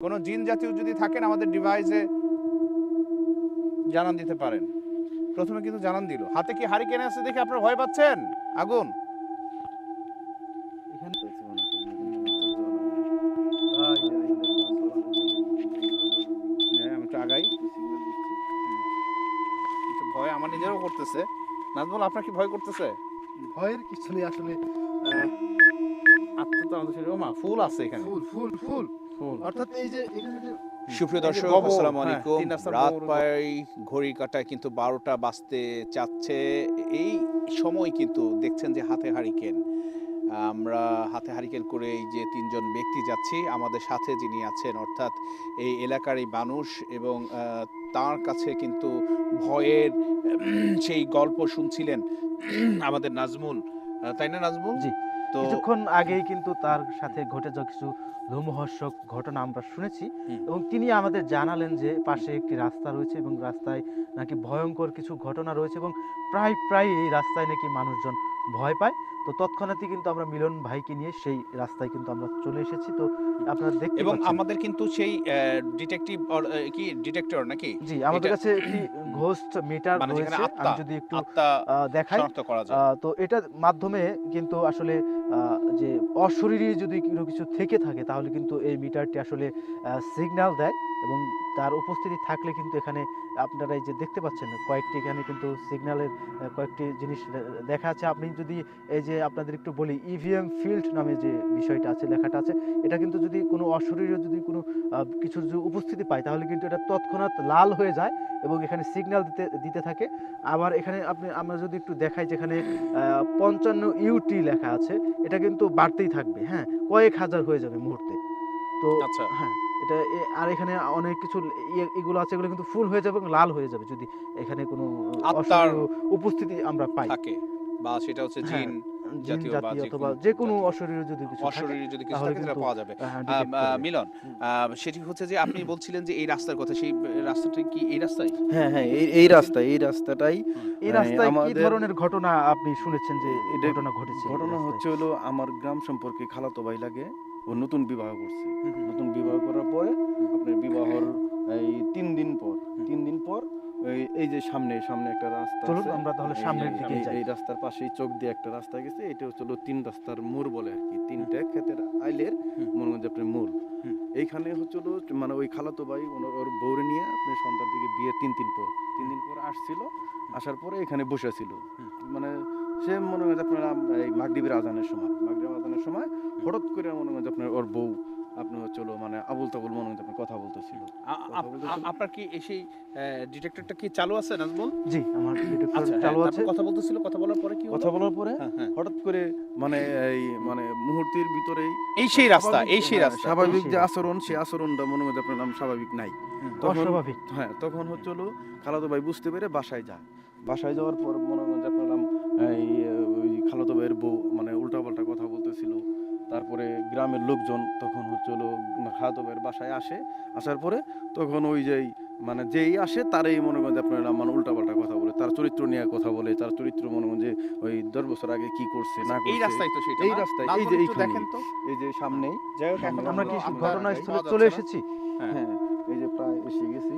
কোনো জিন জাতীয় যদি থাকেন আমাদের ডিভাইসে জানান দিতে পারেন। প্রথমে কিন্তু জানান দিল। হাতে কি হারিকেন আছে দেখে আপনারা ভয় পাচ্ছেন? আগুন! হ্যাঁ, আগাই। ভয় আমার নিজেরও করতেছে। নাজমুল আপনার কি ভয় করতেছে? ভয়ের কিছু নেই আসলে আত্মা তো আমাদের শরীরে ও মা ফুল আছে এখানে। ফুল ফুল ফুল। অর্থাৎ এই যে সুপ্রিয় দর্শক আসসালামু হ্যাঁ, আলাইকুম। রাত প্রায় ঘড়ি কাটায় কিন্তু বারোটা বাজতে চাচ্ছে। এই সময় কিন্তু দেখছেন যে হাতে হারিকেন। আমরা হাতে হারিকেন করে এই যে তিনজন ব্যক্তি যাচ্ছি আমাদের সাথে যিনি আছেন অর্থাৎ এই এলাকার এই মানুষ এবং আহ, তার কাছে কিন্তু ভয়ের সেই গল্প শুনছিলেন আমাদের নাজমুল। তাই না নাজমুল? জি। তো কিছুক্ষণ আগেই কিন্তু তার সাথে ঘটে যাওয়া কিছু লোমহর্ষক ঘটনা আমরা শুনেছি এবং তিনি আমাদের জানালেন যে পাশে একটি রাস্তা রয়েছে এবং রাস্তায় নাকি ভয়ঙ্কর কিছু ঘটনা রয়েছে এবং প্রায় প্রায় এই রাস্তায় নাকি মানুষজন ভয় পায়। তো তৎক্ষণাৎই কিন্তু আমরা মিলন ভাইকে নিয়ে সেই রাস্তায় কিন্তু আমরা চলে এসেছি। তো আপনারা দেখতে এবং আমাদের কিন্তু সেই ডিটেকটিভ কি ডিটেক্টর নাকি? জি আমাদের কাছে একটি ঘোস্ট মিটার রয়েছে। আমি যদি একটু দেখাই তো এটার মাধ্যমে কিন্তু আসলে আহ, যে অশরীরী যদি কোনো কিছু থেকে থাকে তাহলে কিন্তু এই মিটারটি আসলে সিগন্যাল দেয়। এবং তার উপস্থিতি থাকলে কিন্তু এখানে আপনারা এই যে দেখতে পাচ্ছেন কয়েকটি এখানে কিন্তু সিগন্যালের কয়েকটি জিনিস দেখা আছে আপনি যদি এই যে আপনাদের একটু বলি ইভিএম ফিল্ড নামে যে বিষয়টা আছে লেখাটা আছে এটা কিন্তু যদি কোনো অশরীরী যদি কোনো কিছুর যদি উপস্থিতি পায় তাহলে কিন্তু এটা তৎক্ষণাৎ লাল হয়ে যায় এবং এখানে সিগন্যাল দিতে দিতে থাকে। আবার এখানে আপনি আমরা যদি একটু দেখাই যেখানে পঞ্চান্ন ইউটি লেখা আছে এটা কিন্তু বাড়তেই থাকবে হ্যাঁ? কয়েক হাজার হয়ে যাবে মুহূর্তে। তো আচ্ছা। হ্যাঁ। এটা আর এখানে অনেক কিছু ইয়ে- এগুলো আছে এগুলো কিন্তু ফুল হয়ে যাবে এবং লাল হয়ে যাবে যদি এখানে কোনো আত্মার উপস্থিতি আমরা পাই। থাকে বা সেটা হচ্ছে হ্যাঁ, জিন জিন জাতীয় বা জাতীয় যে অথবা যে কোনো অশরীর যদি কিছু থাকে, যদি কিছু থাকে সেটা পাওয়া যাবে। হ্যাঁ, আহ, detect আহ, করবে। মিলন সেটি হচ্ছে যে আপনি বলছিলেন যে এই রাস্তার কথা সেই রাস্তাটা কি এই রাস্তায়? হ্যাঁ হ্যাঁ এই এই রাস্তা এই রাস্তাটাই এই রাস্তায় কি ধরনের ঘটনা আপনি শুনেছেন যে ঘটনা ঘটেছে ঘটনা হচ্ছে হলো আমার গ্রাম সম্পর্কে খালাতো ভাই লাগে। ও নতুন বিবাহ করছে। নতুন বিবাহ করার পরে আপনার বিবাহর এই তিন দিন পর তিন দিন পর এই যে সামনে সামনে একটা রাস্তা চলুন আমরা তাহলে সামনের দিকে যাই। এই রাস্তার পাশেই চোখ দিয়ে একটা রাস্তা গেছে এটা হচ্ছে হলো তিন রাস্তার মোড় বলে আর কি। তিনটা ক্ষেতের আইলের। মনে হয় আপনার মোড় এইখানে হচ্ছে হলো মানে ওই খালাতো ভাই ওনার ওর বউরে নিয়ে আপনি সন্ধ্যার দিকে বিয়ে তিন দিন পর তিন দিন পর আসছিল আসার পরে এখানে বসেছিল। মানে সে মনে হয় আপনার এই মাগরিবের আজানের সময়। মাগরিবের সময় হঠাৎ করে মনে হয় যে আপনার ওর বউ আপনি হলো মানে আবুল তাবুল মনে হয় কথা বলতেছিল। আপনার কি এই সেই ডিটেক্টরটা কি চালু আছে নাজমুল? জি আমার detector আচ্ছা চালু হ্যাঁ, আছে। কথা বলতেছিল কথা বলার পরে কি হলো? কথা বলার পরে হ্যাঁ, হ্যাঁ। হঠাৎ করে মানে এই মানে মুহূর্তের ভিতরেই এই সেই রাস্তা স্বাভাবিক- এই সেই রাস্তা। স্বাভাবিক যে আচরণ সেই আচরণটা মনে হয় আপনার নাম স্বাভাবিক নাই। তখন অস্বাভাবিক। হ্যাঁ তখন হচ্ছে হলো খালাতো ভাই বুঝতে পেরে বাসায় যায়। বাসায় যাওয়ার পর মনে হয় আপনার নাম এই খালাতো ভাইয়ের বউ মানে বলতেছিল। তারপরে গ্রামের লোকজন তখন হচ্ছে হলো খালাতো বাসায় আসে আসার পরে তখন ওই যে মানে যেই আসে তারই মনে করেন যে আপনার মানে উল্টাপাল্টা কথা বলে তার চরিত্র নিয়ে কথা বলে তার চরিত্র মনে করেন যে ওই দশ বছর আগে কি করছে না এই রাস্তায় তো সেটা এই রাস্তায়, এই যে তো এই যে সামনেই। যাই হোক এখন আমরা কি ঘটনাস্থলে চলে এসেছি? হ্যাঁ। হ্যাঁ এই যে প্রায় এসে গেছি।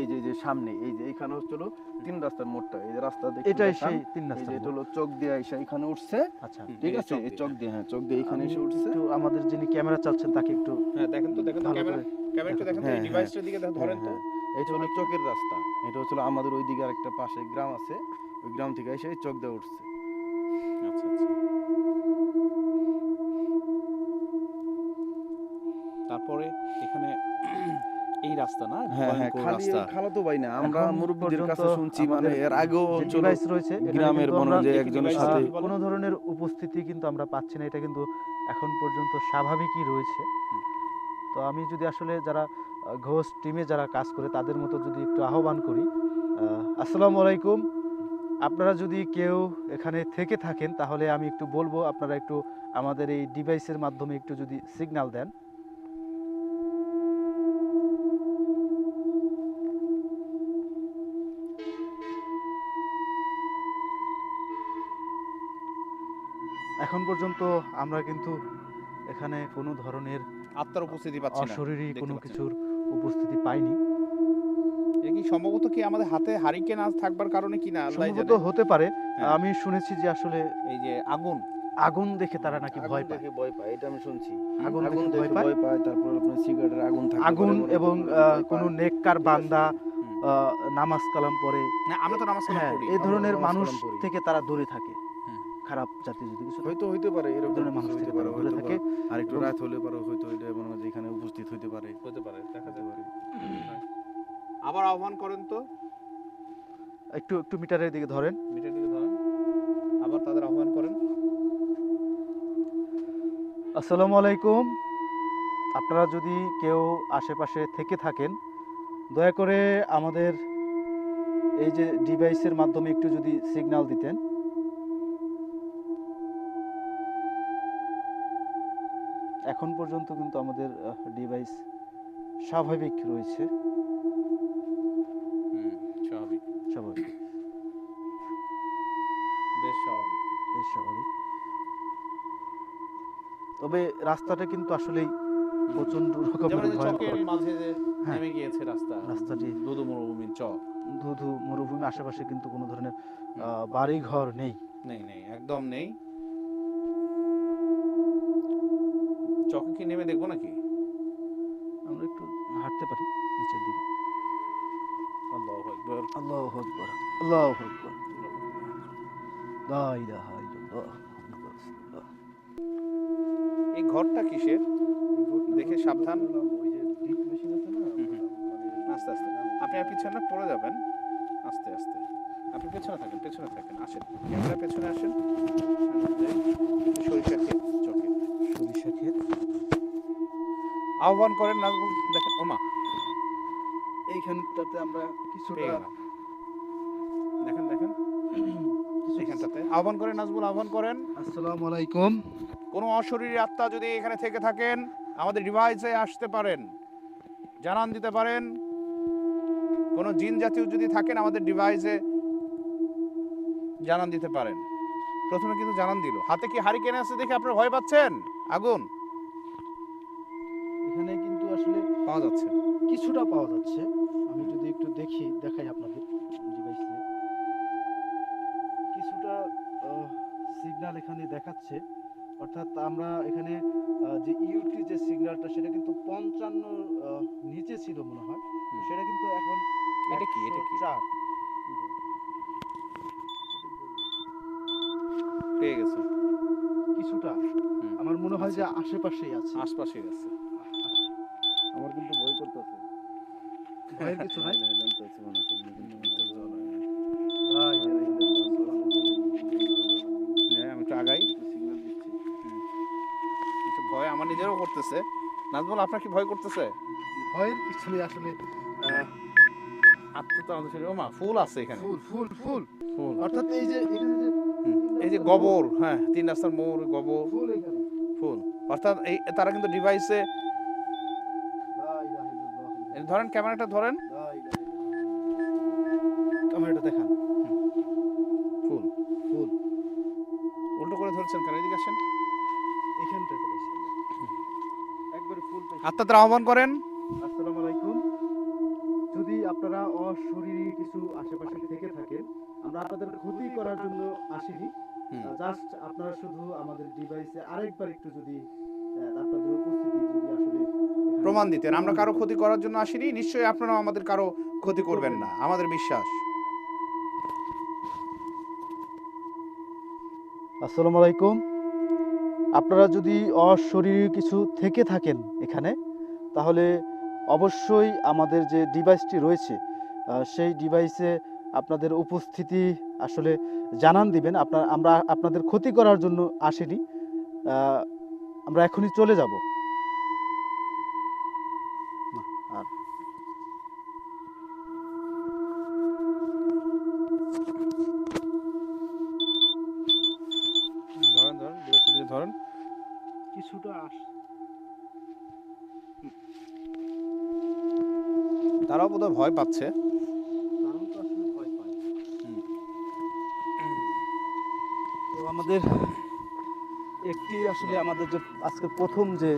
এই যে যে সামনে এই যে এইখানে হচ্ছে হলো তিন রাস্তার মোড়টা। এই যে রাস্তা দেখতে এটাই সেই তিন এই যে রাস্তা এটা হলো চোখ দিয়ে এসে এখানে উঠছে। আচ্ছা। ঠিক আছে? এই চোখ দিয়ে হ্যাঁ চোখ দিয়ে এখানে এসে উঠছে। একটু আমাদের যিনি ক্যামেরা চাচ্ছেন তাকে একটু হ্যাঁ দেখেন তো দেখেন তো ক্যামেরা ক্যামেরা একটু দেখেন তো এই হ্যাঁ, হ্যাঁ। ডিভাইসটার দিকে দেখেন, ধরেন তো। হ্যাঁ, হ্যাঁ। এটা হলো চোখের রাস্তা। এটা হচ্ছে হলো আমাদের ওইদিকে আরেকটা পাশে গ্রাম আছে। ওই গ্রাম থেকে এসে চোখ দিয়ে উঠছে। আচ্ছা আচ্ছা। তারপরে এখানে এই রাস্তা না? হ্যাঁ হ্যাঁ খালি খালাতো ভাই না আমরা মুরব্বীদের কাছে শুনছি মানে এর আগেও ডিভাইস রয়েছে গ্রামের দেখি একজনের সাথে। কোনো ধরনের উপস্থিতি কিন্তু আমরা পাচ্ছি না এটা কিন্তু এখন পর্যন্ত স্বাভাবিকই রয়েছে। তো আমি যদি আসলে যারা ঘোষ টিমে যারা কাজ করে তাদের মতো যদি একটু আহ্বান করি আহ, আসসালামু আলাইকুম। আপনারা যদি কেউ এখানে থেকে থাকেন তাহলে আমি একটু বলব আপনারা একটু আমাদের এই ডিভাইসের মাধ্যমে একটু যদি সিগন্যাল দেন। এখন পর্যন্ত আমরা কিন্তু এখানে কোনো ধরনের আত্মার উপস্থিতি পাচ্ছি না। দেখতে কোনো কিছুর উপস্থিতি পাইনি। এ কি সম্ভবত কি আমাদের হাতে হারিকেন আজ থাকবার কারণে কি না আল্লাহ সম্ভবত হতে পারে। হ্যাঁ। আমি শুনেছি যে আসলে এই যে আগুন। আগুন দেখে তারা নাকি ভয় পায়। ভয় পায় এটা আমি শুনছি। আগুন আগুন দেখে ভয় পায়। ভয় পায় তারপর আপনার সিগারেটের আগুন থাকে আগুন এবং আহ, কোনো। নেককার বান্দা আহ, নামাজ কালাম পড়ে। না আমরা তো নামাজ কালাম হ্যাঁ পড়ি। এই ধরনের মানুষ থেকে তারা দূরে থাকে। খারাপ জাতীয় যদি কিছু হয়তো হইতে পারে এরকম ধরনের মানুষ হইতে পারে হয়তো থাকে। আর একটু রাত হলে পারে হয়তো এটা মনে হয় যে এখানে উপস্থিত হইতে পারে। হতে পারে দেখা হতে পারে। আবার আহ্বান করেন তো। একটু একটু মিটারের দিকে ধরেন। মিটারের দিকে ধরেন। আবার তাদের আহ্বান করেন। আসসালামু আলাইকুম। আপনারা যদি কেউ আশেপাশে থেকে থাকেন দয়া করে আমাদের এই যে ডিভাইসের মাধ্যমে একটু যদি সিগন্যাল দিতেন। এখন পর্যন্ত কিন্তু আমাদের ডিভাইস স্বাভাবিক রয়েছে। স্বাভাবিক। স্বাভাবিক। বেশ স্বাভাবিক। বেশ স্বাভাবিক। তবে রাস্তাটা কিন্তু আসলেই প্রচণ্ড রকমের ভয়ঙ্কর। মাঝে যে হ্যাঁ। নেমে গিয়েছে রাস্তা রাস্তাটি দুদু মরুভূমির চক। ধুধু মরুভূমি আশেপাশে কিন্তু কোনো ধরনের বাড়ি ঘর নেই। নেই নেই একদম নেই। চকে কি নেমে দেখব নাকি? আমরা একটু হাঁটতে পারি নিচের দিকে। আল্লাহু আকবার। আল্লাহু আকবার আল্লাহু আকবার। এই ঘরটা কিসের? দেখে সাবধান। আস্তে আস্তে। আপনি আর পিছনে পড়ে যাবেন। আস্তে আস্তে। আপনি পেছনে থাকেন পেছনে থাকেন। আসেন। ক্যামেরা পেছনে আসেন। সরিষা ক্ষেত চকে। সরিষা ক্ষেত। আহ্বান করেন নাজবুল দেখেন ওমা। এইখানটাতে আমরা কিছুটা দেখেন দেখেন। এখানটাতে আহ্বান করেন নাজবুল আহ্বান করেন। আসসালামু আলাইকুম। কোনো অশরীরী আত্মা যদি এখানে থেকে থাকেন আমাদের ডিভাইসে আসতে পারেন জানান দিতে পারেন। কোনো জিন জাতীয় যদি থাকেন আমাদের ডিভাইসে জানান দিতে পারেন। প্রথমে কিন্তু জানান দিল। হাতে কি হারিকেন আছে দেখে আপনারা ভয় পাচ্ছেন? আগুন। পাওয়া যাচ্ছে। কিছুটা পাওয়া যাচ্ছে। আমি যদি একটু দেখি দেখাই আপনাদের। ডিভাইসে কিছুটা সিগন্যাল এখানে দেখাচ্ছে। অর্থাৎ আমরা এখানে যে ইউটি যে সিগন্যালটা সেটা কিন্তু পঞ্চান্ন নিচে ছিল মনে হয়। সেটা কিন্তু এখন এটা কি? এটা কি? চার। পেয়ে গেছে। কিছুটা। আমার মনে হয় যে আশেপাশেই আছে। আশপাশে আছে। ভয়ের কিছু নাই হ্যাঁ, আমি একটু আগাই? ভয় আমার নিজেরও করতেছে। নাজমুল আপনার কি ভয় করতেছে? ভয়ের কিছু নেই আসলে। আহ, আত্মা তো আমাদের শরীরে ওমা ফুল আছে এখানে। ফুল ফুল ফুল। ফুল। অর্থাৎ এই যে এই যে গোবর হ্যাঁ তিন রাস্তার মোড় গোবর। ফুল ফুল। অর্থাৎ এই তারা কিন্তু ডিভাইসে ধরেন ক্যামেরাটা ধরেন। ক্যামেরাটা দেখান। ফুল। ফুল। উল্টো করে ধরছেন কেন? এদিকে আসেন। এখানটাতে একবারে ফুল আত্মাদের আহ্বান করেন। আসসালামু আলাইকুম। যদি আপনারা অশরীরী কিছু আশেপাশে থেকে থাকেন আমরা আপনাদের ক্ষতি করার জন্য আসিনি। জাস্ট আপনারা শুধু আমাদের ডিভাইসে আরেকবার একটু যদি প্রমাণ দিতেন। আমরা কারও ক্ষতি করার জন্য আসিনি, নিশ্চয়ই আপনারাও আমাদের কারও ক্ষতি করবেন না। আমাদের বিশ্বাস। আসসালামু আলাইকুম। আপনারা যদি অশরীরী কিছু থেকে থাকেন এখানে, তাহলে অবশ্যই আমাদের যে ডিভাইসটি রয়েছে সেই ডিভাইসে আপনাদের উপস্থিতি আসলে জানান দিবেন। আপনার, আমরা আপনাদের ক্ষতি করার জন্য আসিনি। আমরা এখনই চলে যাব। ধরেন। কিছুটা আস। তারাও বোধহয় ভয় পাচ্ছে। আমাদের একটি আসলে আমাদের যে আজকে প্রথম যে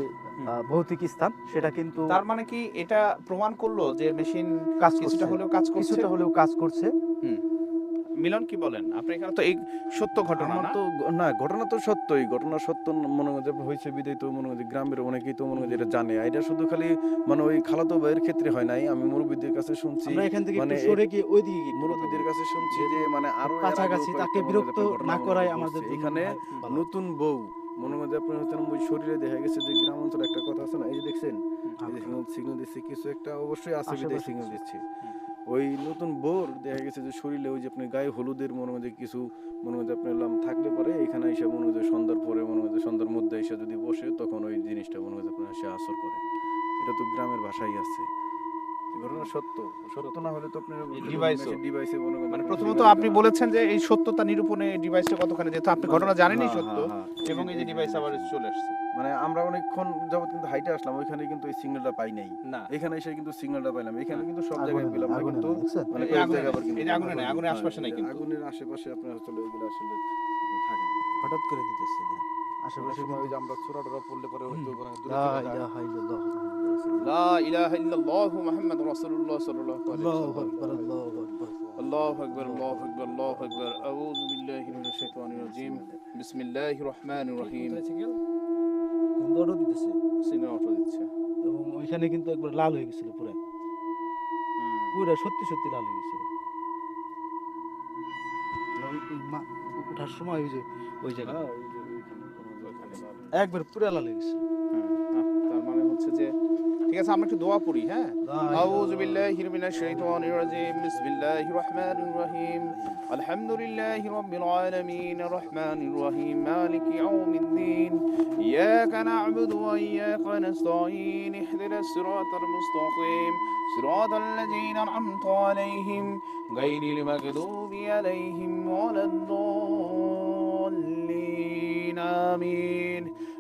ভৌতিক স্থান সেটা কিন্তু তার মানে কি এটা প্রমাণ করল যে মেশিন কাজ কিছুটা হলেও কাজ করছে? কিছুটা হলেও কাজ করছে। মিলন কি বলেন? আপনি এখানে তো এই সত্য ঘটনা না? তো না ঘটনা তো সত্যই। ঘটনা সত্য মনে হয় হয়েছে বিদায় তো মনে হয় গ্রামের অনেকেই তো মনে হয় এটা জানে। এটা শুধু খালি মানে ওই খালাতো ভাইয়ের ক্ষেত্রে হয় নাই। আমি মুরব্বীদের কাছে শুনছি আমরা এখান থেকে মানে একটু সরে গিয়ে ওই দিকে মুরব্বীদের কাছে শুনছি যে মানে আরও কাছাকাছি তাকে বিরক্ত না করাই আমাদের এখানে নতুন বউ মনে যে আপনার হচ্ছে ওই শরীরে দেখা গেছে যে গ্রাম অঞ্চলে একটা কথা আছে না? এই যে দেখছেন? সিগন্যাল দিচ্ছে। কিছু একটা অবশ্যই আছে সিগন্যাল দিচ্ছে। ওই নতুন বোর দেখা গেছে যে শরীরে ওই যে আপনি গায়ে হলুদের মনে হয় যে কিছু মনে হয় আপনার লাম থাকলে পরে। এখানে এসে মনে হয় সন্ধ্যার পরে মনে হয় সন্ধ্যার মধ্যে এসে যদি বসে তখন ওই জিনিসটা মনে হয় আপনার সে আসর করে। এটা তো গ্রামের ভাষাই আছে। ঘটনা সত্য। সত্য না হলে তো আপনার ও। ডিভাইসে মনে মানে প্রথমত আপনি বলেছেন যে এই সত্যতা নিরূপণে ডিভাইসটা কতখানি যেহেতু আপনি ঘটনা জানেনই হ্যাঁ, সত্য হ্যাঁ, হ্যাঁ। এবং এই যে ডিভাইস আবার চলে আসছে। মানে আমরা অনেকক্ষণ যাবত কিন্তু হাইটে আসলাম ওইখানে কিন্তু এই সিগন্যালটা পাই নাই। না। এখানে এসে কিন্তু সিগন্যালটা পাইলাম। এখানে কিন্তু সব জায়গায় পেলাম। না কিন্তু মানে এই কয়েক আগুনে আবার কিন্তু আগুনে নেই, আগুনের আশেপাশে নাই কিন্তু। আগুনের আশেপাশে আপনার আসলে ওইগুলো আসলে থাকে না। হঠাৎ করে দিতেছে। আশেপাশে সময় ওই যে আমরা টোরা পড়লে পরে হয়তো লা ইলাহা ইল্লাল্লাহ। রাসূলুল্লাহ। লা ইলাহা ইল্লাল্লাহ মুহাম্মাদুর রাসূলুল্লাহ সাল্লাল্লাহু আলাইহি আল্লাহু ওয়াসাল্লাম। আকবার, আল্লাহু আকবার। আল্লাহু আকবার আল্লাহু আকবার আউযু বিল্লাহি মিনাশ শাইতানির রাজিম। বিসমিল্লাহির রহমানির রহিম। কিন্তু অটো দিতেছে। সিনেমা অটো দিচ্ছে। এবং ওইখানে কিন্তু একবার লাল হয়ে গেছিল পুরো। পুরো সত্যি সত্যি লাল হয়ে গেছিল। ওঠার সময় ওই যে ওই জায়গা হ্যাঁ। একবার পুরো লাল হয়ে গেছে তার মানে হচ্ছে যে ঠিক আছে আমরা একটু দোয়া পড়ি হ্যাঁ আউযু বিল্লাহি মিনাশ শাইতানির রাজিম বিসমিল্লাহির রহমানির রহিম আলহামদুলিল্লাহি রাব্বিল আলামিন রহমানির রহিম মালিক ইয়াউমিদ্দিন ইয়াকা না'বুদু ওয়া ইয়াকা নাস্তাঈন ইহদিনাস সিরাতাল মুস্তাকিম সিরাতাল লাযীনা আন'আমতা আলাইহিম গায়রিল মাগদুবি আলাইহিম ওয়ালাদ-দ্বাল্লিন আমিন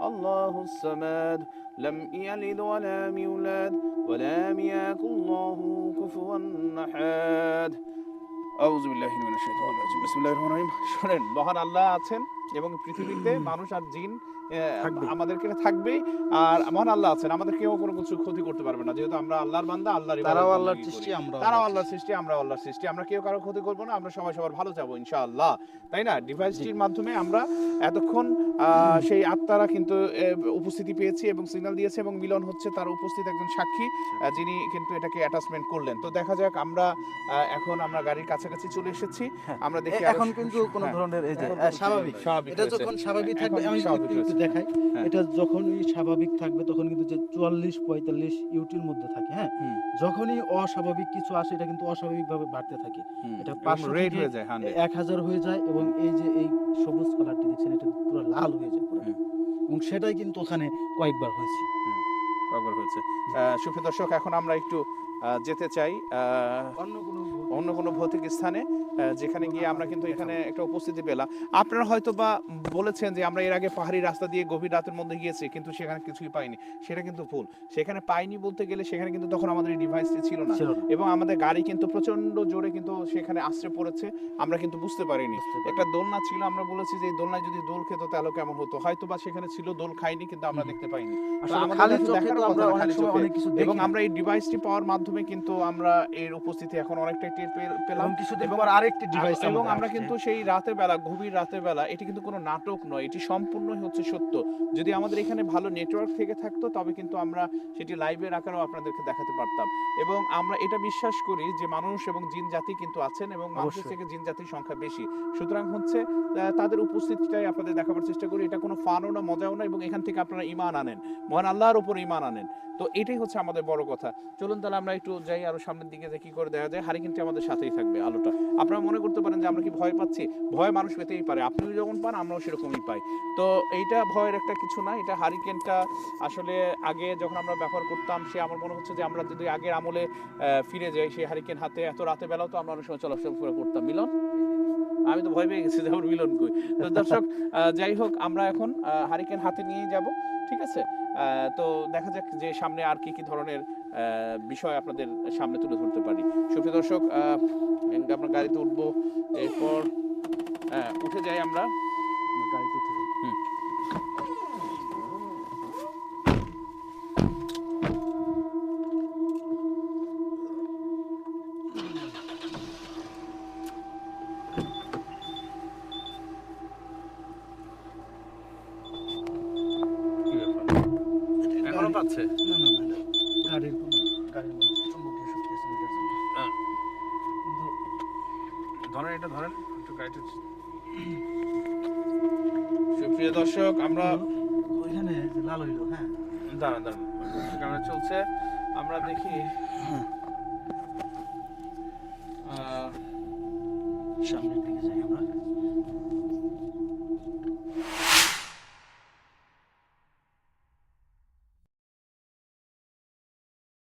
الله الصمد لم يلد ولم يولد ولم يكن له كفوا أحد আউযু বিল্লাহি মিনাশ শাইতানির রাজিম বিসমিল্লাহির রহমানির রহিম শুনেন মহান আল্লাহ আছেন এবং পৃথিবীতে মানুষ আর জিন থাকবে। আমাদেরকে থাকবেই। আর মহান আল্লাহ আছেন। আমাদের কেউ কোনো কিছু ক্ষতি করতে পারবে না। যেহেতু আমরা আল্লাহর বান্দা আল্লাহর তারাও আল্লাহর সৃষ্টি আমরা তারাও আল্লাহর সৃষ্টি আমরা আল্লাহর সৃষ্টি। আমরা কেউ কারও ক্ষতি করব না। আমরা সবাই সবার ভালো চাবো ইনশাআল্লাহ। তাই না? ডিভাইসটির মাধ্যমে আমরা এতক্ষণ সেই আত্মারা কিন্তু উপস্থিতি পেয়েছি এবং সিগন্যাল দিয়েছে এবং মিলন হচ্ছে তার উপস্থিত একজন সাক্ষী যিনি কিন্তু এটাকে অ্যাটাচমেন্ট করলেন। তো দেখা যাক আমরা এখন আমরা গাড়ির কাছাকাছি চলে এসেছি। হ্যাঁ। আমরা দেখি এখন কিন্তু কোনো হ্যাঁ, ধরনের এই যে স্বাভাবিক। স্বাভাবিক এটা যখন স্বাভাবিক থাকবে আমি একটু দেখাই। হ্যাঁ। এটা যখনই স্বাভাবিক থাকবে তখন কিন্তু যে চুয়াল্লিশ পঁয়তাল্লিশ ইউটির মধ্যে থাকে হ্যাঁ? যখনই অস্বাভাবিক কিছু আসে এটা কিন্তু অস্বাভাবিক ভাবে বাড়তে থাকে। এটা এবং পাঁচশো হয়ে যায় 100 এক হাজার হয়ে যায় এবং এই যে এই সবুজ কালারটি দেখছেন এটা পুরো লাল হয়ে যায় পুরো। এবং সেটাই কিন্তু ওখানে কয়েকবার হয়েছে। কয়েকবার হয়েছে। সুপ্রিয় দর্শক এখন আমরা একটু যেতে চাই অন্য কোনো ভৌতিক স্থানে যেখানে গিয়ে আমরা কিন্তু এখানে একটা উপস্থিতি পেলাম। আপনারা হয়তো বা বলেছেন যে আমরা এর আগে পাহাড়ি রাস্তা দিয়ে গভীর রাতের মধ্যে গিয়েছি কিন্তু সেখানে কিছুই পাইনি। সেটা কিন্তু ভুল। সেখানে পাইনি বলতে গেলে সেখানে কিন্তু তখন আমাদের ডিভাইসটি ছিল না। এবং আমাদের গাড়ি কিন্তু প্রচণ্ড জোরে কিন্তু সেখানে আশ্রে পড়েছে। আমরা কিন্তু বুঝতে পারিনি। একটা দোলনা ছিল আমরা বলেছি যে এই দোলনায় যদি দোল খেত তাহলে কেমন হতো? হয়তো বা সেখানে ছিল দোল খাইনি কিন্তু আমরা দেখতে পাইনি। এবং আমরা এই ডিভাইসটি পাওয়ার মাধ্যমে কিন্তু আমরা এর উপস্থিতি এখন অনেকটাই টের পেলাম। এবং কিছুদিন এবং- পর আরেকটি ডিভাইস এবং আমরা কিন্তু সেই রাতের বেলা গভীর রাতের বেলা এটি কিন্তু কোনো নাটক নয় এটি সম্পূর্ণই হচ্ছে সত্য। যদি আমাদের এখানে ভালো নেটওয়ার্ক থেকে থাকতো তবে কিন্তু আমরা সেটি লাইভের আকারেও আপনাদেরকে দেখাতে পারতাম। এবং আমরা এটা বিশ্বাস করি যে মানুষ এবং জিন জাতি কিন্তু আছেন এবং মানুষের থেকে জিন জাতির সংখ্যা বেশি। সুতরাং হচ্ছে তাদের উপস্থিতিটাই আপনাদের দেখাবার চেষ্টা করি। এটা কোনো ফানও না মজাও না এবং এখান থেকে আপনারা ইমান আনেন। মহান আল্লাহর উপর ইমান আনেন। তো এটাই হচ্ছে আমাদের বড় কথা। চলুন তাহলে আমরা একটু যাই আরও সামনের দিকে যে কি করে দেখা যায় হারিকেনটি আমাদের সাথেই থাকবে আলোটা। আপনারা মনে করতে পারেন যে আমরা কি ভয় পাচ্ছি? ভয় মানুষ পেতেই পারে। আপনিও যখন পান, আমরাও সেরকমই পাই। তো এইটা ভয়ের একটা কিছু না, এটা হারিকেনটা আসলে আগে যখন আমরা ব্যবহার করতাম, সে আমার মনে হচ্ছে যে আমরা যদি আগের আমলে ফিরে যাই সেই হারিকেন হাতে, এত রাতে বেলাও তো আমরা অনেক সময় চলাফেরা করতাম। মিলন? আমি তো ভয় পেয়ে গেছি যে আমার মিলন কই। তো দর্শক যাই হোক, আমরা এখন হারিকেন হাতে নিয়ে যাব, ঠিক আছে? তো দেখা যাক যে সামনে আর কি কি ধরনের বিষয় আপনাদের সামনে তুলে ধরতে পারি। সুপ্রিয় দর্শক আমরা গাড়িতে উঠবো এরপর হ্যাঁ, উঠে যাই আমরা। গাড়িতে উঠে যাই। এখনও ধরেন এটা ধরেন। একটু গাড়িটা সুপ্রিয় দর্শক আমরা ওইখানে লাল হইল হ্যাঁ। দাঁড়ান দাঁড়ান। ক্যামেরা চলছে। আমরা দেখি সামনের দিকে